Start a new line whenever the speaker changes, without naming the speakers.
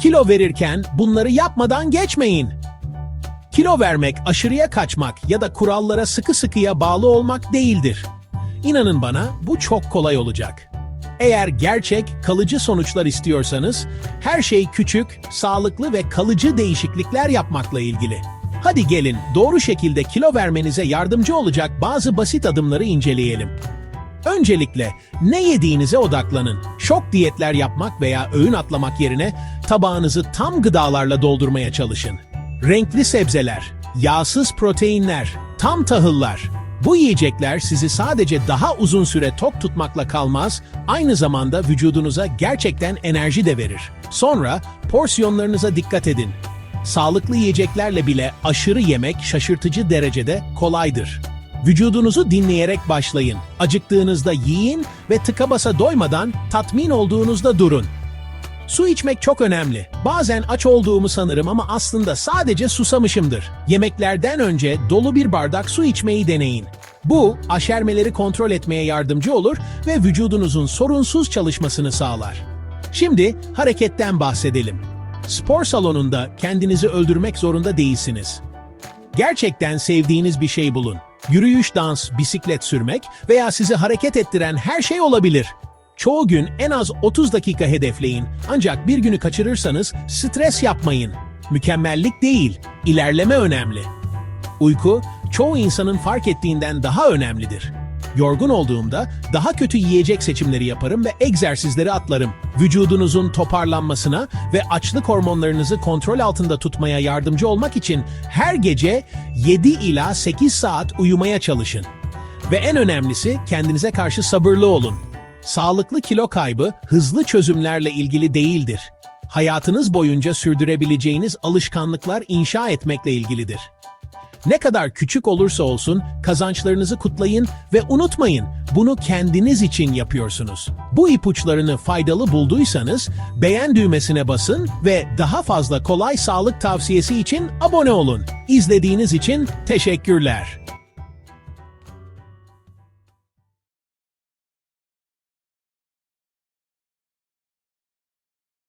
Kilo verirken bunları yapmadan geçmeyin. Kilo vermek, aşırıya kaçmak ya da kurallara sıkı sıkıya bağlı olmak değildir. İnanın bana bu çok kolay olacak. Eğer gerçek, kalıcı sonuçlar istiyorsanız, her şey küçük, sağlıklı ve kalıcı değişiklikler yapmakla ilgili. Hadi gelin doğru şekilde kilo vermenize yardımcı olacak bazı basit adımları inceleyelim. Öncelikle ne yediğinize odaklanın. Şok diyetler yapmak veya öğün atlamak yerine tabağınızı tam gıdalarla doldurmaya çalışın. Renkli sebzeler, yağsız proteinler, tam tahıllar. Bu yiyecekler sizi sadece daha uzun süre tok tutmakla kalmaz, aynı zamanda vücudunuza gerçekten enerji de verir. Sonra porsiyonlarınıza dikkat edin. Sağlıklı yiyeceklerle bile aşırı yemek şaşırtıcı derecede kolaydır. Vücudunuzu dinleyerek başlayın. Acıktığınızda yiyin ve tıka basa doymadan tatmin olduğunuzda durun. Su içmek çok önemli. Bazen aç olduğumu sanırım ama aslında sadece susamışımdır. Yemeklerden önce dolu bir bardak su içmeyi deneyin. Bu, aşermeleri kontrol etmeye yardımcı olur ve vücudunuzun sorunsuz çalışmasını sağlar. Şimdi hareketten bahsedelim. Spor salonunda kendinizi öldürmek zorunda değilsiniz. Gerçekten sevdiğiniz bir şey bulun. Yürüyüş, dans, bisiklet sürmek veya sizi hareket ettiren her şey olabilir. Çoğu gün en az 30 dakika hedefleyin. Ancak bir günü kaçırırsanız stres yapmayın. Mükemmellik değil, ilerleme önemli. Uyku, çoğu insanın fark ettiğinden daha önemlidir. Yorgun olduğumda daha kötü yiyecek seçimleri yaparım ve egzersizleri atlarım. Vücudunuzun toparlanmasına ve açlık hormonlarınızı kontrol altında tutmaya yardımcı olmak için her gece 7 ila 8 saat uyumaya çalışın. Ve en önemlisi kendinize karşı sabırlı olun. Sağlıklı kilo kaybı hızlı çözümlerle ilgili değildir. Hayatınız boyunca sürdürebileceğiniz alışkanlıklar inşa etmekle ilgilidir. Ne kadar küçük olursa olsun kazançlarınızı kutlayın ve unutmayın bunu kendiniz için yapıyorsunuz. Bu ipuçlarını faydalı bulduysanız beğen düğmesine basın ve daha fazla kolay sağlık tavsiyesi için abone olun. İzlediğiniz için teşekkürler.